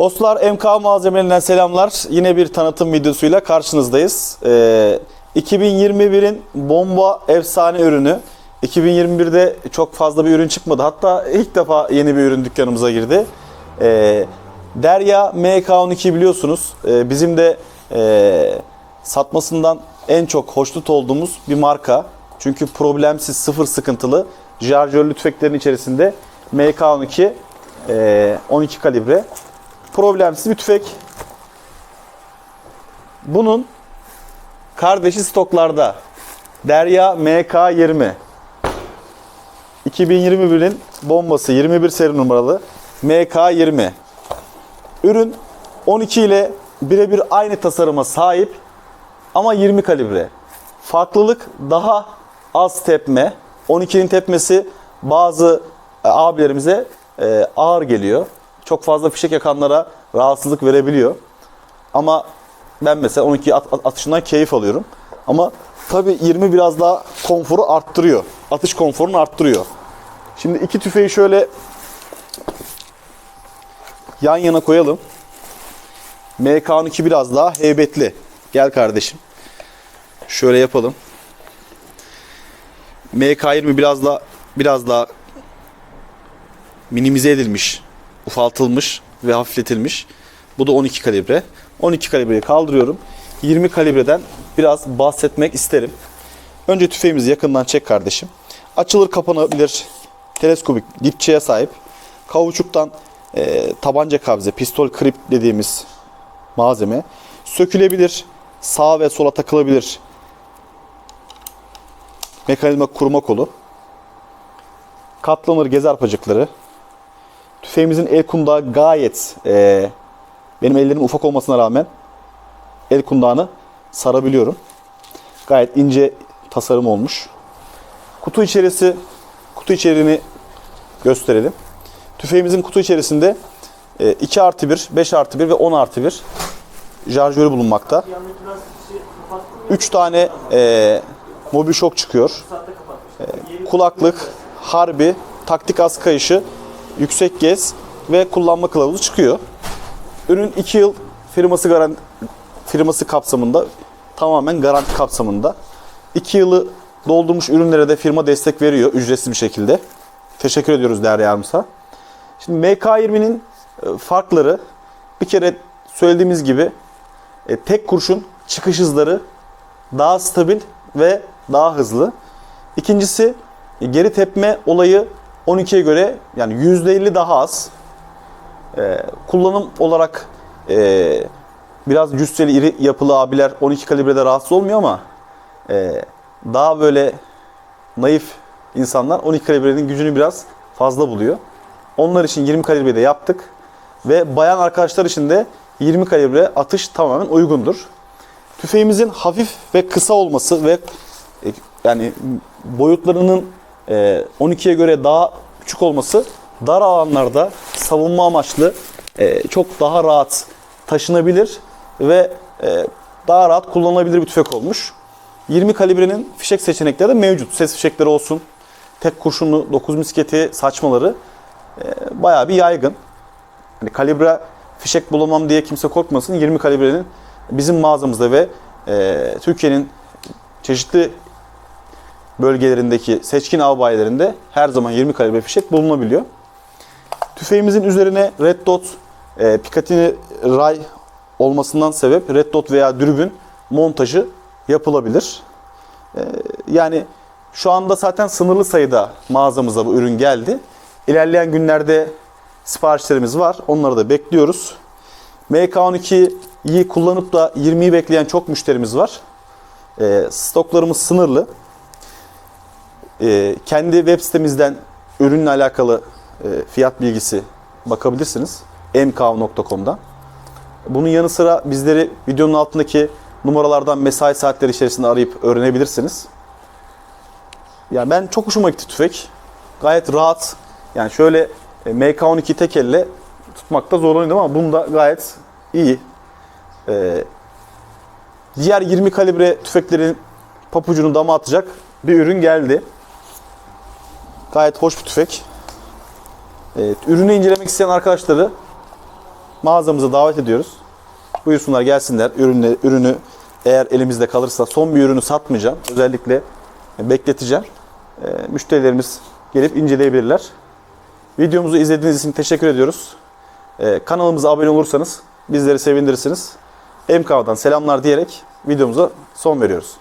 Dostlar MK malzemelerinden selamlar. Yine bir tanıtım videosuyla karşınızdayız. Ee, 2021'in bomba efsane ürünü. 2021'de çok fazla bir ürün çıkmadı. Hatta ilk defa yeni bir ürün dükkanımıza girdi. Ee, Derya MK12 biliyorsunuz. Ee, bizim de e, satmasından en çok hoşnut olduğumuz bir marka. Çünkü problemsiz, sıfır sıkıntılı şarjörlü tüfeklerin içerisinde MK12 e, 12 kalibre problemsiz bir tüfek. Bunun kardeşi stoklarda. Derya MK20. 2021'in bombası 21 seri numaralı MK20. Ürün 12 ile birebir aynı tasarıma sahip ama 20 kalibre. Farklılık daha az tepme. 12'nin tepmesi bazı e, abilerimize e, ağır geliyor. Çok fazla fişek yakanlara rahatsızlık verebiliyor. Ama ben mesela 12 at- at- atışından keyif alıyorum. Ama tabii 20 biraz daha konforu arttırıyor. Atış konforunu arttırıyor. Şimdi iki tüfeği şöyle yan yana koyalım. MK12 biraz daha heybetli. Gel kardeşim. Şöyle yapalım. MK20 biraz daha biraz daha minimize edilmiş, ufaltılmış ve hafifletilmiş. Bu da 12 kalibre. 12 kalibreyi kaldırıyorum. 20 kalibreden biraz bahsetmek isterim. Önce tüfeğimizi yakından çek kardeşim. Açılır kapanabilir teleskopik dipçeye sahip. Kauçuktan e, tabanca kabze, pistol krip dediğimiz malzeme. Sökülebilir, sağa ve sola takılabilir mekanizma kurma kolu. Katlanır gez arpacıkları. Tüfeğimizin el kundağı gayet e, benim ellerim ufak olmasına rağmen el kundağını sarabiliyorum. Gayet ince tasarım olmuş. Kutu içerisi kutu içeriğini gösterelim. Tüfeğimizin kutu içerisinde e, 2 artı 1, 5 artı 1 ve 10 artı 1 şarjörü bulunmakta. 3 tane e, mobil şok çıkıyor. E, kulaklık, harbi, taktik az kayışı, yüksek gez ve kullanma kılavuzu çıkıyor. Ürün 2 yıl firması garanti firması kapsamında tamamen garanti kapsamında. 2 yılı doldurmuş ürünlere de firma destek veriyor ücretsiz bir şekilde. Teşekkür ediyoruz değerli yardımcısa. Şimdi MK20'nin e, farkları bir kere söylediğimiz gibi e, tek kurşun çıkış hızları daha stabil ve daha hızlı. İkincisi geri tepme olayı 12'ye göre yani %50 daha az. Ee, kullanım olarak e, biraz cüsseli iri yapılı abiler 12 kalibrede rahatsız olmuyor ama e, daha böyle naif insanlar 12 kalibrenin gücünü biraz fazla buluyor. Onlar için 20 kalibrede yaptık ve bayan arkadaşlar için de 20 kalibre atış tamamen uygundur. Tüfeğimizin hafif ve kısa olması ve e, yani boyutlarının 12'ye göre daha küçük olması dar alanlarda savunma amaçlı e, çok daha rahat taşınabilir ve e, daha rahat kullanılabilir bir tüfek olmuş. 20 kalibrenin fişek seçenekleri de mevcut. Ses fişekleri olsun, tek kurşunlu 9 misketi saçmaları e, bayağı bir yaygın. Hani kalibre fişek bulamam diye kimse korkmasın. 20 kalibrenin bizim mağazamızda ve Türkiye'nin çeşitli bölgelerindeki seçkin av bayilerinde her zaman 20 kalibre fişek bulunabiliyor. Tüfeğimizin üzerine red dot, e, Picatinny ray olmasından sebep red dot veya dürbün montajı yapılabilir. E, yani şu anda zaten sınırlı sayıda mağazamıza bu ürün geldi. İlerleyen günlerde siparişlerimiz var. Onları da bekliyoruz. MK12'yi kullanıp da 20'yi bekleyen çok müşterimiz var. E, stoklarımız sınırlı. E, kendi web sitemizden ürünle alakalı e, fiyat bilgisi bakabilirsiniz. mk.com'dan. Bunun yanı sıra bizleri videonun altındaki numaralardan mesai saatleri içerisinde arayıp öğrenebilirsiniz. Yani ben çok hoşuma gitti tüfek. Gayet rahat. Yani şöyle e, MK12 tek elle tutmakta zorlanıyordum ama bunda gayet iyi. Ee, diğer 20 kalibre tüfeklerin papucunu dama atacak bir ürün geldi. Gayet hoş bir tüfek. Evet, ürünü incelemek isteyen arkadaşları mağazamıza davet ediyoruz. Buyursunlar gelsinler. Ürünü, ürünü eğer elimizde kalırsa son bir ürünü satmayacağım. Özellikle bekleteceğim. E, müşterilerimiz gelip inceleyebilirler. Videomuzu izlediğiniz için teşekkür ediyoruz. E, kanalımıza abone olursanız bizleri sevindirirsiniz. MK'dan selamlar diyerek videomuza son veriyoruz.